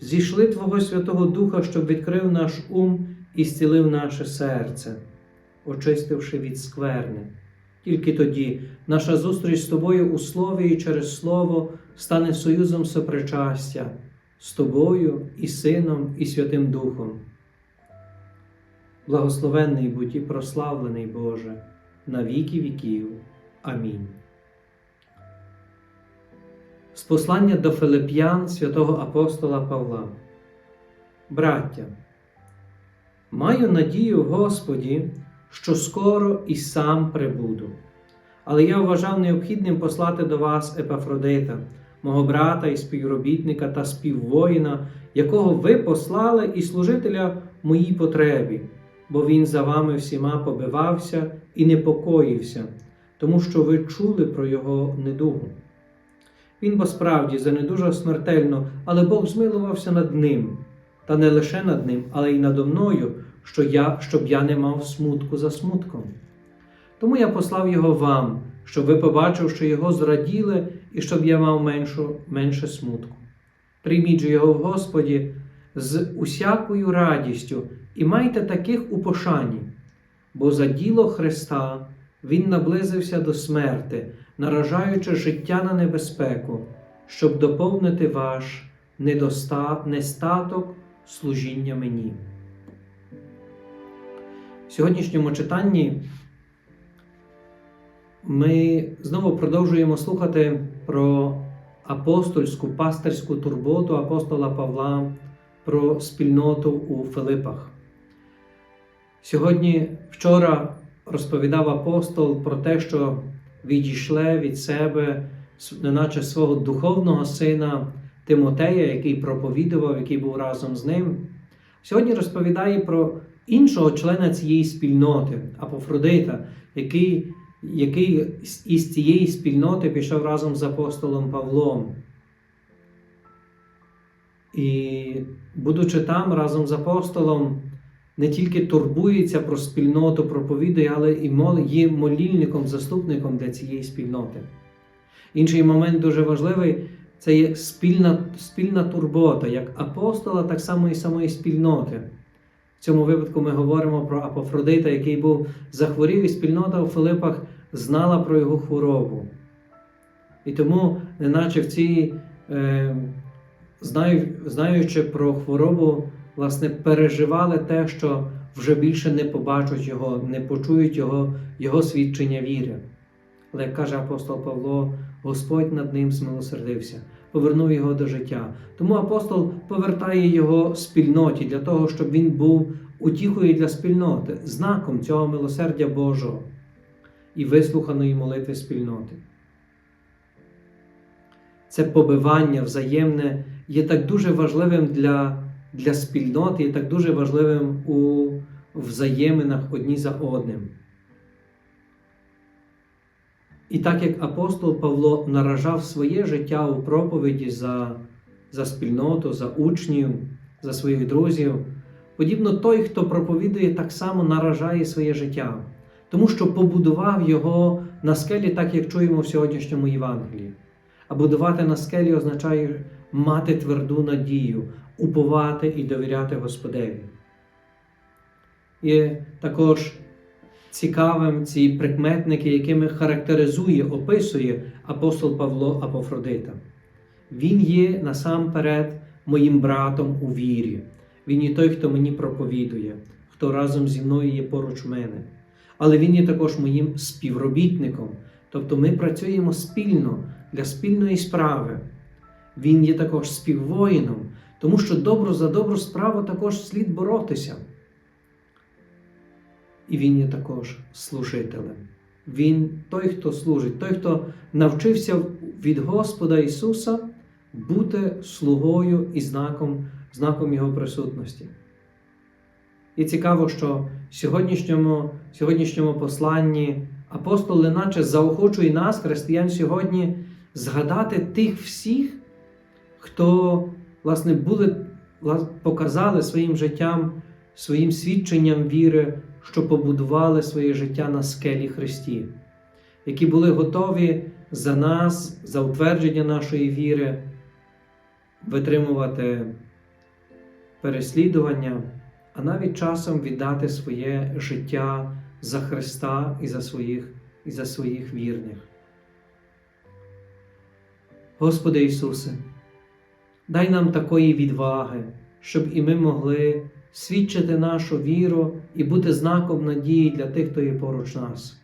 зійшли Твого Святого Духа, щоб відкрив наш ум і зцілив наше серце, очистивши від скверни. Тільки тоді наша зустріч з тобою у слові і через слово стане союзом сопричастя з тобою і Сином, і Святим Духом. Благословенний будь і прославлений Боже, на віки віків. Амінь. З послання до Филип'ян святого апостола Павла. Браття, маю надію Господі, що скоро і сам прибуду. Але я вважав необхідним послати до вас Епафродита, мого брата і співробітника та співвоїна, якого ви послали і служителя моїй потребі, бо він за вами всіма побивався і непокоївся, тому що ви чули про його недугу. Він бо справді занедужав смертельно, але Бог змилувався над ним, та не лише над ним, але й надо мною, що я, щоб я не мав смутку за смутком. Тому я послав його вам, щоб ви, побачивши його, зраділи і щоб я мав меншу, менше смутку. Прийміть же його в Господі з усякою радістю і майте таких у пошані, бо за діло Христа Він наблизився до смерти, наражаючи життя на небезпеку, щоб доповнити ваш нестаток служіння мені. В сьогоднішньому читанні ми знову продовжуємо слухати про апостольську пастирську турботу апостола Павла про спільноту у Филипах. Сьогодні, вчора розповідав апостол про те, що відійшле від себе, неначе свого духовного сина Тимотея, який проповідував, який був разом з ним. Сьогодні розповідає про іншого члена цієї спільноти, Апофродита, який який із цієї спільноти пішов разом з апостолом Павлом. І, будучи там разом з апостолом, не тільки турбується про спільноту, проповідує, але і є молільником, заступником для цієї спільноти. Інший момент дуже важливий це є спільна, спільна турбота, як апостола, так само і самої спільноти. В цьому випадку ми говоримо про Апофродита, який був захворів, і спільнота у Филипах знала про його хворобу. І тому, неначе в цій, е, знаю, знаючи про хворобу, власне, переживали те, що вже більше не побачать його, не почують його, його свідчення віри. Але як каже апостол Павло, Господь над ним змилосердився, повернув його до життя. Тому апостол повертає його спільноті для того, щоб він був утіхою для спільноти, знаком цього милосердя Божого і вислуханої молитви спільноти. Це побивання взаємне є так дуже важливим для для спільноти, є так дуже важливим у взаєминах одні за одним. І так як апостол Павло наражав своє життя у проповіді за, за спільноту, за учнів, за своїх друзів, подібно той, хто проповідує, так само наражає своє життя, тому що побудував його на скелі, так як чуємо в сьогоднішньому Євангелії. А будувати на скелі означає мати тверду надію, уповати і довіряти Господеві. І також цікавим ці прикметники, якими характеризує, описує апостол Павло Апофродита. Він є насамперед моїм братом у вірі. Він є той, хто мені проповідує, хто разом зі мною є поруч мене. Але він є також моїм співробітником. Тобто ми працюємо спільно для спільної справи. Він є також співвоїном, тому що добро за добру справу також слід боротися. І він є також служителем. Він той, хто служить, той, хто навчився від Господа Ісуса бути слугою і знаком знаком Його присутності. І цікаво, що в сьогоднішньому, сьогоднішньому посланні апостол наче заохочує нас, християн, сьогодні, згадати тих всіх, хто, власне, були, показали своїм життям, своїм свідченням віри, що побудували своє життя на скелі Христі, які були готові за нас, за утвердження нашої віри, витримувати переслідування, а навіть часом віддати своє життя за Христа і за своїх, і за своїх вірних. Господи Ісусе, дай нам такої відваги, щоб і ми могли свідчити нашу віру і бути знаком надії для тих, хто є поруч нас.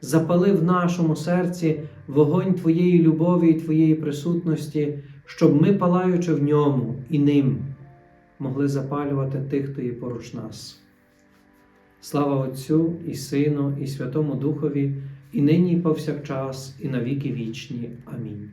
Запали в нашому серці вогонь Твоєї любові і Твоєї присутності, щоб ми, палаючи в ньому і ним, могли запалювати тих, хто є поруч нас. Слава Отцю і Сину, і Святому Духові, і нині, і повсякчас, і на віки вічні. Амінь.